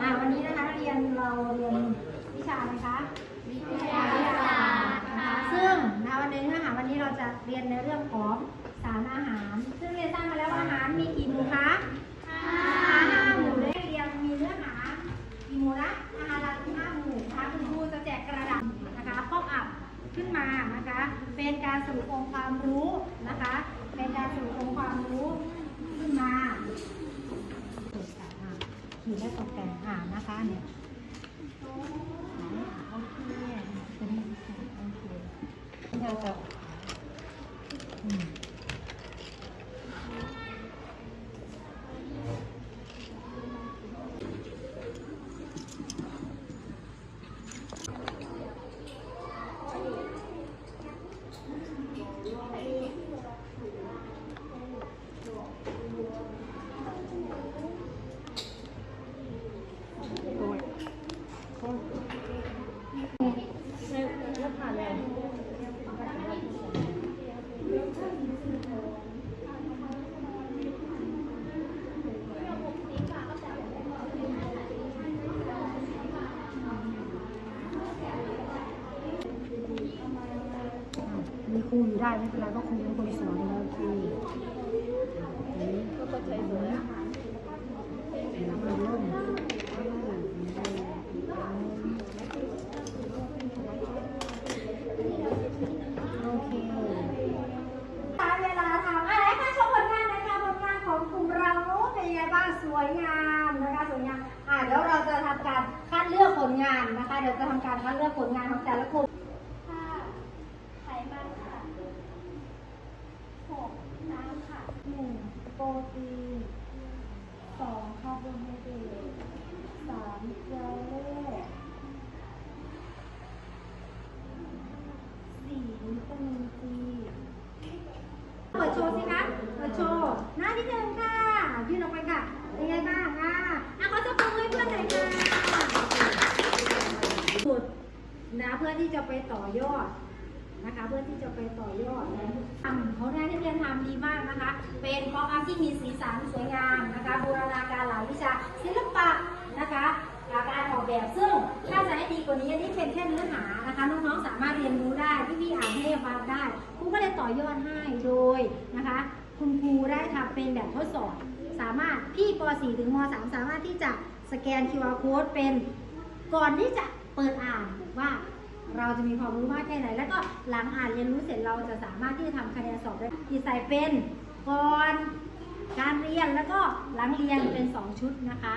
อ่าวันนี้นะคะเรียนเราเรียนวิชาอะไรคะวิทยาศาสตร์นะคะซึ่งนะคะวันนี้เนื้อหาวันนี้เราจะเรียนในเรื่องของสารอาหาร ซึ่งเรียนทราบมาแล้วว่าอาหารมีกี่หมู่คะห้าหมู่เลยเรียนมีเนื้อหากี่หมู่นะอาหารละห้าหมู่นะคะคุณครูจะแจกกระดาษนะคะป๊อปอัพขึ้นมานะคะเป็นการสรุปองค์ความรู้นะคะ เป็นการสรุปองค์ความรู้ขึ้นมา ขีดและตกแต่งอ่า นนะคะเนี่ยโอเคเป็นโอเค มีครูอยู่ได้ไม่เป็นไรก็ครูเป็นคนสอนแล้วครูก็เข้าใจเลยมันล่มโอเค เวลาทำอะไรคะชมผลงานนะคะผลงานของกลุ่มเราโน้ตเป็นยังไงบ้างส วยงามนะคะสวยงามอ่าแล้วเราจะทำการคัดเลือกผลงานนะคะ เดี๋ยวจะทำการคัดเลือกผลงานของแต่ละกลุ่มห้าไขมันค่ะหกน้ำค่ะหนึ่งโปรตีนสองคาร์โบไฮเดรตสามเกลือแร่สี่วิตามินซีเปิดโชว์สิคะเปิดโชว์หน้าที่หนึ่งค่ะ ที่จะไปต่อยอดนะคะ เพื่อที่จะไปต่อยอดทำผลงานที่เรียนทำดีมากนะคะ เป็นข้อควาที่มีสีสันสวยงามนะคะบูรณาการหลายวิชาศิลปะนะคะการออกแบบซึ่งถ้าจะให้ดีกว่านี้อันนี้เป็นแค่เนื้อหานะคะน้องๆสามารถเรียนรู้ได้พี่พี่อ่านให้ฟังได้ครูก็เลยต่อยอดให้โดยนะคะ คุณครูได้ทำเป็นแบบทดสอบ สามารถพี่ป .4 ถึงม .3 สามารถที่จะสแกน QR code เป็นก่อนที่จะเปิดอ่านว่า เราจะมีความรู้มากแค่ไหน แล้วก็หลังอ่านเรียนรู้เสร็จเราจะสามารถที่จะทำคะแนนสอบได้ดีไซน์เป็นก่อนการเรียนแล้วก็หลังเรียนเป็น 2 ชุดนะคะ